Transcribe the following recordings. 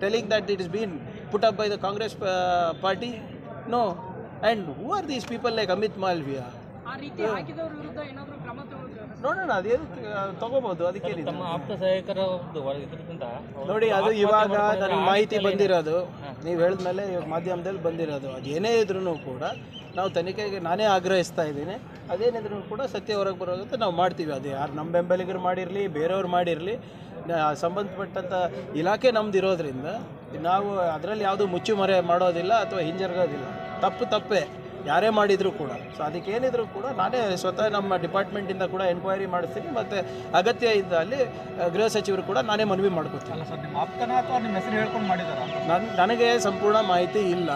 telling that it is been put up by the Congress uh, party? No. And who are these people like Amit Malviya? ಆ ರೀತಿ ಹಾಕಿದವ್ರ ವಿರುದ್ಧ ಏನಾದರೂ ಕ್ರಮ ತಗೊಳ್ತೀರಾ ನೋಡೋಣ ಅದೇನು ತಗೋಬಹುದು ಇದ್ರಿಂದ ನೋಡಿ ಅದು ಇವಾಗ ನನಗೆ ಮಾಹಿತಿ ಬಂದಿರೋದು ನೀವು ಹೇಳಿದ ಮೇಲೆ ಇವಾಗ ಮಾಧ್ಯಮದಲ್ಲಿ ಬಂದಿರೋದು. ಅದು ಏನೇ ಇದ್ರೂ ಕೂಡ ನಾವು ತನಿಖೆಗೆ ನಾನೇ ಆಗ್ರಹಿಸ್ತಾ ಇದ್ದೀನಿ. ಅದೇನಿದ್ರೂ ಕೂಡ ಸತ್ಯ ಹೊರಗೆ ಬರೋದಂತ ನಾವು ಮಾಡ್ತೀವಿ. ಅದು ಯಾರು ನಮ್ಮ ಬೆಂಬಲಿಗರು ಮಾಡಿರಲಿ, ಬೇರೆಯವ್ರು ಮಾಡಿರಲಿ ಸಂಬಂಧಪಟ್ಟಂಥ ಇಲಾಖೆ ನಮ್ದು ಇರೋದ್ರಿಂದ ನಾವು ಅದರಲ್ಲಿ ಯಾವುದು ಮುಚ್ಚುಮರೆ ಮಾಡೋದಿಲ್ಲ ಅಥವಾ ಹಿಂಜರ್ಗೋದಿಲ್ಲ. ತಪ್ಪು ತಪ್ಪೇ. ಯಾರೇ ಮಾಡಿದರೂ ಕೂಡ. ಸೊ ಅದಕ್ಕೇನಿದ್ರು ಕೂಡ ನಾನೇ ಸ್ವತಃ ನಮ್ಮ ಡಿಪಾರ್ಟ್ಮೆಂಟಿಂದ ಕೂಡ ಎನ್ಕ್ವೈರಿ ಮಾಡಿಸ್ತೀನಿ. ಮತ್ತು ಅಗತ್ಯ ಇದ್ದ ಅಲ್ಲಿ ಗೃಹ ಸಚಿವರು ಕೂಡ ನಾನೇ ಮನವಿ ಮಾಡ್ಕೊತೀನಿ. ನನ್ನ ಸರ್ ನಿಮ್ಮ ಆಪ್ತನ ಅಥವಾ ನಿಮ್ಮ ಹೆಸರು ಹೇಳ್ಕೊಂಡು ಮಾಡಿದಾರ? ನನ್ ನನಗೆ ಸಂಪೂರ್ಣ ಮಾಹಿತಿ ಇಲ್ಲ.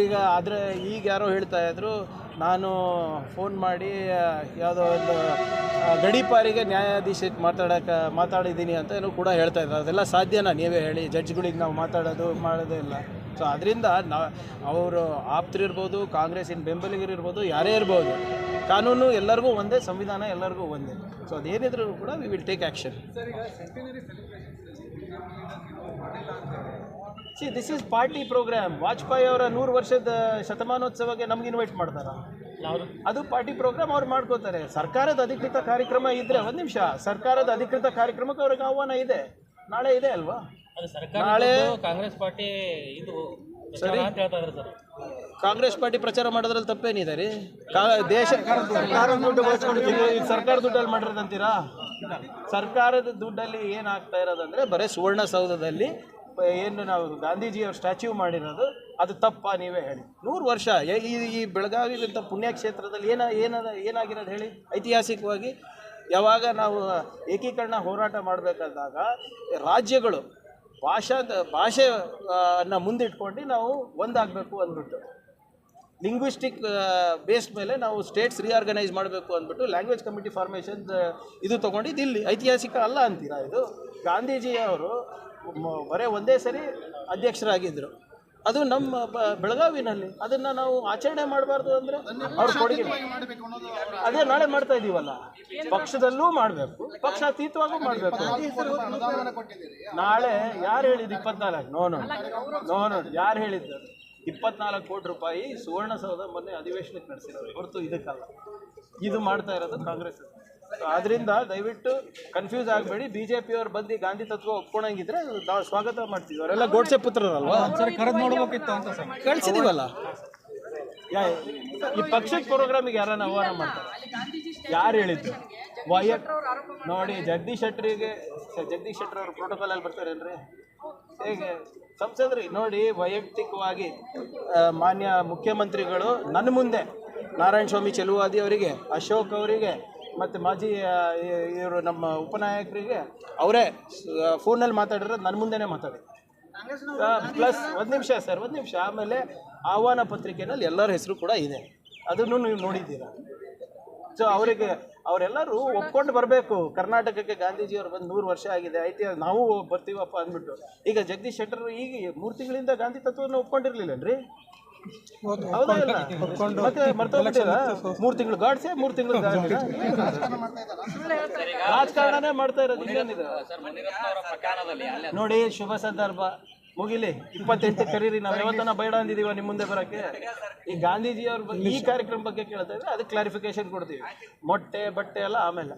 ಈಗ ಆದರೆ ಈಗ ಯಾರೋ ಹೇಳ್ತಾ ಇದ್ರು ನಾನು ಫೋನ್ ಮಾಡಿ ಯಾವುದೋ ಒಂದು ಗಡಿಪಾರಿಗೆ ನ್ಯಾಯಾಧೀಶಕ್ಕೆ ಮಾತಾಡೋಕೆ ಮಾತಾಡಿದ್ದೀನಿ ಅಂತ ಏನು ಕೂಡ ಹೇಳ್ತಾ ಇದ್ದಾರೆ ಅದೆಲ್ಲ ಸಾಧ್ಯನಾ? ನೀವೇ ಹೇಳಿ. ಜಡ್ಜ್ಗಳಿಗೆ ನಾವು ಮಾತಾಡೋದು ಮಾಡೋದೇ ಇಲ್ಲ. ಸೊ ಅದರಿಂದ ನಾ ಅವರು ಆಪ್ತರಿರ್ಬೋದು ಕಾಂಗ್ರೆಸ್ಸಿನ ಬೆಂಬಲಿಗರಿರ್ಬೋದು ಯಾರೇ ಇರ್ಬೋದು ಕಾನೂನು ಎಲ್ಲರಿಗೂ ಒಂದೇ ಸಂವಿಧಾನ ಎಲ್ಲರಿಗೂ ಒಂದೇ. ಸೊ ಅದೇನಿದ್ರು ಕೂಡ we will take action see this is party programme Vajpayee ಅವರ ನೂರು ವರ್ಷದ ಶತಮಾನೋತ್ಸವಕ್ಕೆ ನಮ್ಗೆ ಇನ್ವೈಟ್ ಮಾಡ್ತಾರೆ. ಅದು ಪಾರ್ಟಿ ಪ್ರೋಗ್ರಾಮ್ ಅವ್ರು ಮಾಡ್ಕೋತಾರೆ. ಸರ್ಕಾರದ ಅಧಿಕೃತ ಕಾರ್ಯಕ್ರಮ ಇದ್ರೆ ಒಂದು ನಿಮಿಷ ಸರ್ಕಾರದ ಅಧಿಕೃತ ಕಾರ್ಯಕ್ರಮಕ್ಕೆ ಅವ್ರಿಗೆ ಆಹ್ವಾನ ಇದೆ. ನಾಳೆ ಇದೆ ಅಲ್ವಾ? ನಾಳೆ- ಕಾಂಗ್ರೆಸ್ ಪಾರ್ಟಿ ಇದು ಸರಿ. ಕಾಂಗ್ರೆಸ್ ಪಾರ್ಟಿ ಪ್ರಚಾರ ಮಾಡೋದ್ರಲ್ಲಿ ತಪ್ಪೇನಿದೆ ರೀ? ದೇಶ ಸರ್ಕಾರ ದುಡ್ಡು ಇದು ಸರ್ಕಾರ ದುಡ್ಡಲ್ಲಿ ಮಾಡಿರೋದಂತೀರಾ? ಸರ್ಕಾರದ ದುಡ್ಡಲ್ಲಿ ಏನಾಗ್ತಾ ಇರೋದಂದ್ರೆ ಬರೀ ಸುವರ್ಣಸೌಧದಲ್ಲಿ ಏನು ನಾವು ಗಾಂಧೀಜಿಯವ್ರ ಸ್ಟ್ಯಾಚ್ಯೂ ಮಾಡಿರೋದು ಅದು ತಪ್ಪ ನೀವೇ ಹೇಳಿ. ನೂರು ವರ್ಷ ಈ ಈ ಬೆಳಗಾವಿ ಅಂತ ಪುಣ್ಯಕ್ಷೇತ್ರದಲ್ಲಿ ಏನ ಏನದ ಏನಾಗಿರೋದು ಹೇಳಿ? ಐತಿಹಾಸಿಕವಾಗಿ ಯಾವಾಗ ನಾವು ಏಕೀಕರಣ ಹೋರಾಟ ಮಾಡಬೇಕಾದಾಗ ರಾಜ್ಯಗಳು ಭಾಷಾ ಭಾಷೆ ಅನ್ನ ಮುಂದಿಟ್ಕೊಂಡು ನಾವು ಒಂದಾಗಬೇಕು ಅಂದ್ಬಿಟ್ಟು. ಲಿಂಗ್ವಿಸ್ಟಿಕ್ ಬೇಸ್ ಮೇಲೆ ನಾವು ಸ್ಟೇಟ್ಸ್ ರಿಆರ್ಗನೈಸ್ ಮಾಡಬೇಕು ಅಂದ್ಬಿಟ್ಟು ಲ್ಯಾಂಗ್ವೇಜ್ ಕಮಿಟಿ ಫಾರ್ಮೇಷನ್ ಇದು ತೊಗೊಂಡಿದ್ದು ಇಲ್ಲಿ. ಐತಿಹಾಸಿಕ ಅಲ್ಲ ಅಂತೀರಾ ಇದು? ಗಾಂಧೀಜಿಯವರು ಅವರು ಬರೇ ಒಂದೇ ಸರಿ ಅಧ್ಯಕ್ಷರಾಗಿದ್ದರು ಅದು ನಮ್ಮ ಬೆಳಗಾವಿನಲ್ಲಿ. ಅದನ್ನು ನಾವು ಆಚರಣೆ ಮಾಡಬಾರ್ದು ಅಂದರೆ ಅವ್ರ ಕೊಡುಗೆ ಅದೇ ನಾಳೆ ಮಾಡ್ತಾ ಇದೀವಲ್ಲ. ಪಕ್ಷದಲ್ಲೂ ಮಾಡಬೇಕು. ಪಕ್ಷಾತೀತವಾಗೂ ಮಾಡಬೇಕು. ನಾಳೆ ಯಾರು ಹೇಳಿದ್ದು ಇಪ್ಪತ್ನಾಲ್ಕು? No no no. ನೋ ಯಾರು ಹೇಳಿದ್ದು? ಇಪ್ಪತ್ನಾಲ್ಕು ಕೋಟಿ ರೂಪಾಯಿ ಸುವರ್ಣಸೌಧ ಮೊನ್ನೆ ಅಧಿವೇಶನಕ್ಕೆ ನಡೆಸಿರೋದು ಹೊರತು ಇದಕ್ಕಲ್ಲ. ಇದು ಮಾಡ್ತಾ ಇರೋದು ಕಾಂಗ್ರೆಸ್. ಆದ್ರಿಂದ ದಯವಿಟ್ಟು ಕನ್ಫ್ಯೂಸ್ ಆಗಬೇಡಿ. ಬಿ ಜೆ ಪಿಯವ್ರು ಬಂದು ಗಾಂಧಿ ತತ್ವ ಒಪ್ಕೊಂಡಂಗಿದ್ರೆ ನಾವು ಸ್ವಾಗತ ಮಾಡ್ತೀವಿ. ಅವರೆಲ್ಲ ಗೋಡ್ಸೆ ಪುತ್ರರಲ್ವಾ? ಸರ್ ಕರೆದು ನೋಡ್ಬೇಕಿತ್ತು ಅಂತ ಸರ್. ಕಳ್ಸಿದೀವಲ್ಲ? ಈ ಪಕ್ಷದ ಪ್ರೋಗ್ರಾಮಿಗೆ ಯಾರನ್ನ ಆಹ್ವಾನ ಮಾಡ್ತಾರೆ? ಯಾರು ಹೇಳಿದ್ರು ವಯ ನೋಡಿ ಜಗದೀಶ್ ಶೆಟ್ಟರಿಗೆ ಜಗದೀಶ್ ಶೆಟ್ಟರ್ ಅವ್ರ ಪ್ರೋಟೋಕಾಲಲ್ಲಿ ಬರ್ತಾರೇನ್ರಿ ಹೇಗೆ? ಸಂಸದ್ರಿ ನೋಡಿ ವೈಯಕ್ತಿಕವಾಗಿ ಮಾನ್ಯ ಮುಖ್ಯಮಂತ್ರಿಗಳು ನನ್ನ ಮುಂದೆ ನಾರಾಯಣ ಸ್ವಾಮಿ ಚೆಲುವಾದಿ ಅವರಿಗೆ ಅಶೋಕ್ ಅವರಿಗೆ ಮತ್ತು ಮಾಜಿ ಇವರು ನಮ್ಮ ಉಪನಾಯಕರಿಗೆ ಅವರೇ ಫೋನಲ್ಲಿ ಮಾತಾಡಿರೋದು ನನ್ನ ಮುಂದೆನೇ ಮಾತಾಡಿ. ಪ್ಲಸ್ ಒಂದು ನಿಮಿಷ ಸರ್ ಒಂದು ನಿಮಿಷ. ಆಮೇಲೆ ಆಹ್ವಾನ ಪತ್ರಿಕೆನಲ್ಲಿ ಎಲ್ಲರ ಹೆಸರು ಕೂಡ ಇದೆ. ಅದನ್ನು ನೀವು ನೋಡಿದ್ದೀರಾ? ಸೊ ಅವರಿಗೆ ಅವರೆಲ್ಲರೂ ಒಪ್ಕೊಂಡು ಬರಬೇಕು. ಕರ್ನಾಟಕಕ್ಕೆ ಗಾಂಧೀಜಿಯವರು ಬಂದು ನೂರು ವರ್ಷ ಆಗಿದೆ ಐತಿ ನಾವು ಬರ್ತೀವಪ್ಪ ಅಂದ್ಬಿಟ್ಟು. ಈಗ ಜಗದೀಶ್ ಶೆಟ್ಟರ್ ಈಗ ಮೂರು ತಿಂಗಳಿಂದ ಗಾಂಧಿ ತತ್ವವನ್ನು ಒಪ್ಕೊಂಡಿರ್ಲಿಲ್ಲನ್ರಿ ಮೂರು ತಿಂಗಳು ಗಾಡ್ಸೆ ಮೂರು ತಿಂಗಳು ರಾಜಕಾರಣನೇ ಮಾಡ್ತಾ ಇರೋದು ನೋಡಿ ಶುಭ ಸಂದರ್ಭ. ಮುಗಿಲಿ ಇಪ್ಪತ್ತೆಂಟು ಕರೀರಿ ನಾವು ಯಾವತ್ತನ ಬೇಡ ಅಂದಿದೀವ ನಿಮ್ಮ ಮುಂದೆ ಬರಕ್ಕೆ. ಈ ಗಾಂಧೀಜಿ ಅವ್ರ ಬಗ್ಗೆ ಈ ಕಾರ್ಯಕ್ರಮ ಬಗ್ಗೆ ಕೇಳ್ತಾ ಇದ್ರೆ ಅದಕ್ಕೆ ಕ್ಲಾರಿಫಿಕೇಶನ್ ಕೊಡ್ತೀವಿ. ಮೊಟ್ಟೆ ಬಟ್ಟೆ ಎಲ್ಲ ಆಮೇಲೆ.